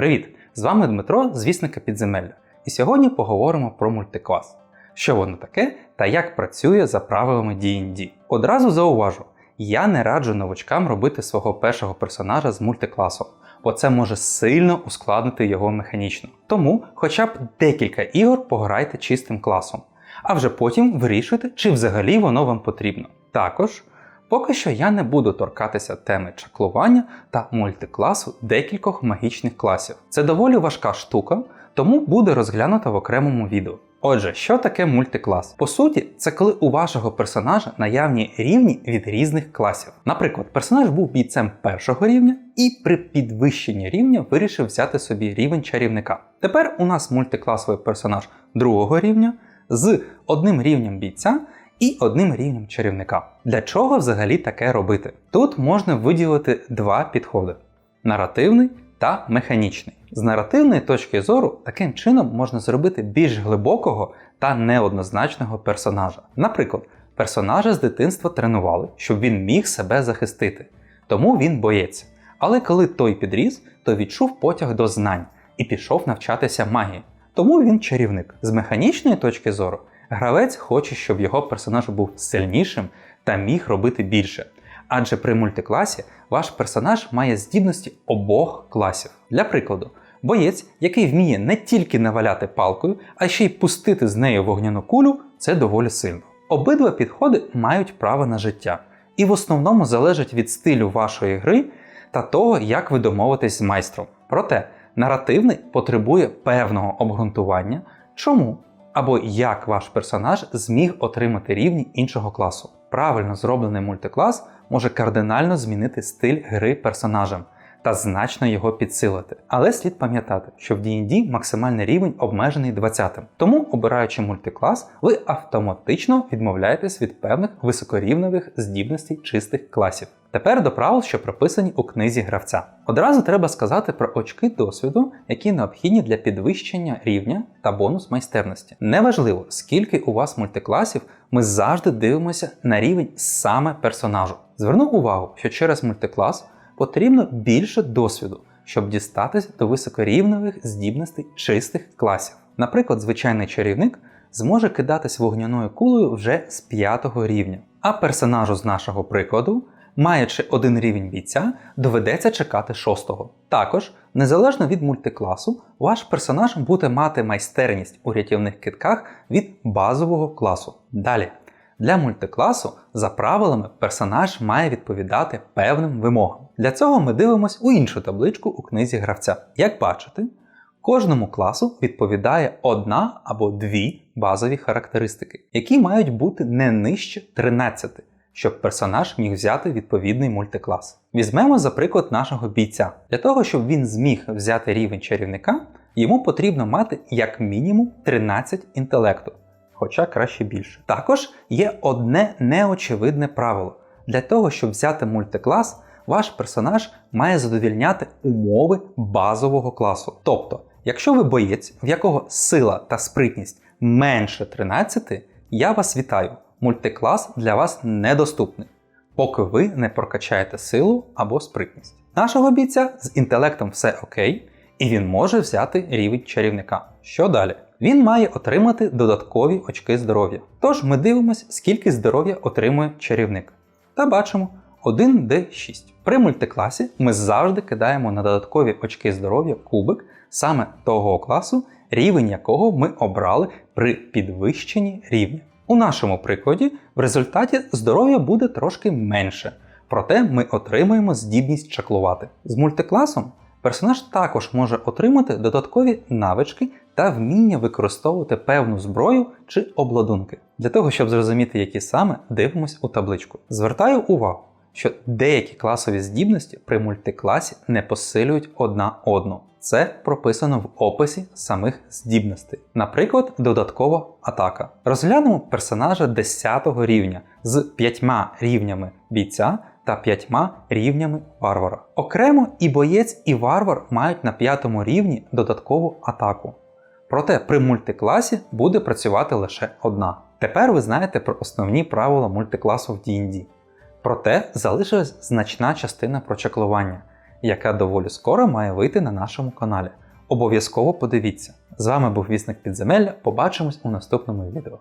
Привіт! З вами Дмитро, звісника підземелля. І сьогодні поговоримо про мультиклас. Що воно таке та як працює за правилами D&D. Одразу зауважу, я не раджу новачкам робити свого першого персонажа з мультикласом, бо це може сильно ускладнити його механічно. Тому хоча б декілька ігор пограйте чистим класом, а вже потім вирішуйте, чи взагалі воно вам потрібно. Також Поки що я не буду торкатися теми чаклування та мультикласу декількох магічних класів. Це доволі важка штука, тому буде розглянута в окремому відео. Отже, що таке мультиклас? По суті, це коли у вашого персонажа наявні рівні від різних класів. Наприклад, персонаж був бійцем першого рівня і при підвищенні рівня вирішив взяти собі рівень чарівника. Тепер у нас мультикласовий персонаж другого рівня з одним рівнем бійця і одним рівнем чарівника. Для чого взагалі таке робити? Тут можна виділити два підходи: наративний та механічний. З наративної точки зору таким чином можна зробити більш глибокого та неоднозначного персонажа. Наприклад, персонажа з дитинства тренували, щоб він міг себе захистити, тому він боєць. Але коли той підріс, то відчув потяг до знань і пішов навчатися магії. Тому він чарівник. З механічної точки зору Гравець хоче, щоб його персонаж був сильнішим та міг робити більше. Адже при мультикласі ваш персонаж має здібності обох класів. Для прикладу, боєць, який вміє не тільки наваляти палкою, а ще й пустити з нею вогняну кулю, це доволі сильно. Обидва підходи мають право на життя і в основному залежать від стилю вашої гри та того, як ви домовитесь з майстром. Проте наративний потребує певного обґрунтування. Чому? Або як ваш персонаж зміг отримати рівні іншого класу. Правильно зроблений мультиклас може кардинально змінити стиль гри персонажем та значно його підсилити. Але слід пам'ятати, що в D&D максимальний рівень обмежений 20. Тому, обираючи мультиклас, ви автоматично відмовляєтесь від певних високорівневих здібностей чистих класів. Тепер до правил, що прописані у книзі гравця. Одразу треба сказати про очки досвіду, які необхідні для підвищення рівня та бонус майстерності. Неважливо, скільки у вас мультикласів, ми завжди дивимося на рівень саме персонажу. Зверну увагу, що через мультиклас потрібно більше досвіду, щоб дістатися до високорівневих здібностей чистих класів. Наприклад, звичайний чарівник зможе кидатись вогняною кулею вже з 5 рівня, а персонажу з нашого прикладу. Маючи один рівень бійця, доведеться чекати шостого. Також, незалежно від мультикласу, ваш персонаж буде мати майстерність у рятівних китках від базового класу. Далі, для мультикласу, за правилами, персонаж має відповідати певним вимогам. Для цього ми дивимося у іншу табличку у книзі гравця. Як бачите, кожному класу відповідає одна або дві базові характеристики, які мають бути не нижче 13, щоб персонаж міг взяти відповідний мультиклас. Візьмемо, за приклад, нашого бійця. Для того, щоб він зміг взяти рівень чарівника, йому потрібно мати як мінімум 13 інтелекту хоча краще більше. Також є одне неочевидне правило. Для того, щоб взяти мультиклас, ваш персонаж має задовільняти умови базового класу. Тобто, якщо ви боєць, в якого сила та спритність менше 13, я вас вітаю. Мультиклас для вас недоступний, поки ви не прокачаєте силу або спритність. Нашого бійця з інтелектом все окей, і він може взяти рівень чарівника. Що далі? він має отримати додаткові очки здоров'я. Тож ми дивимося, скільки здоров'я отримує чарівник. Та бачимо 1D6. При мультикласі ми завжди кидаємо на додаткові очки здоров'я кубик саме того класу, рівень якого ми обрали при підвищенні рівня. У нашому прикладі в результаті здоров'я буде трошки менше, проте ми отримуємо здібність чаклувати. З мультикласом персонаж також може отримати додаткові навички та вміння використовувати певну зброю чи обладунки. Для того, щоб зрозуміти, які саме, дивимось у табличку. Звертаю увагу, що деякі класові здібності при мультикласі не посилюють одна одну. Це прописано в описі самих здібностей. Наприклад, додаткова атака. Розглянемо персонажа 10 рівня з 5 рівнями бійця та 5 рівнями варвара. Окремо і боєць, і варвар мають на 5 рівні додаткову атаку. Проте при мультикласі буде працювати лише одна. Тепер ви знаєте про основні правила мультикласу в D&D. Проте залишилась значна частина прочаклування, яка доволі скоро має вийти на нашому каналі. Обов'язково подивіться. З вами був Вісник Підземелля. Побачимось у наступному відео.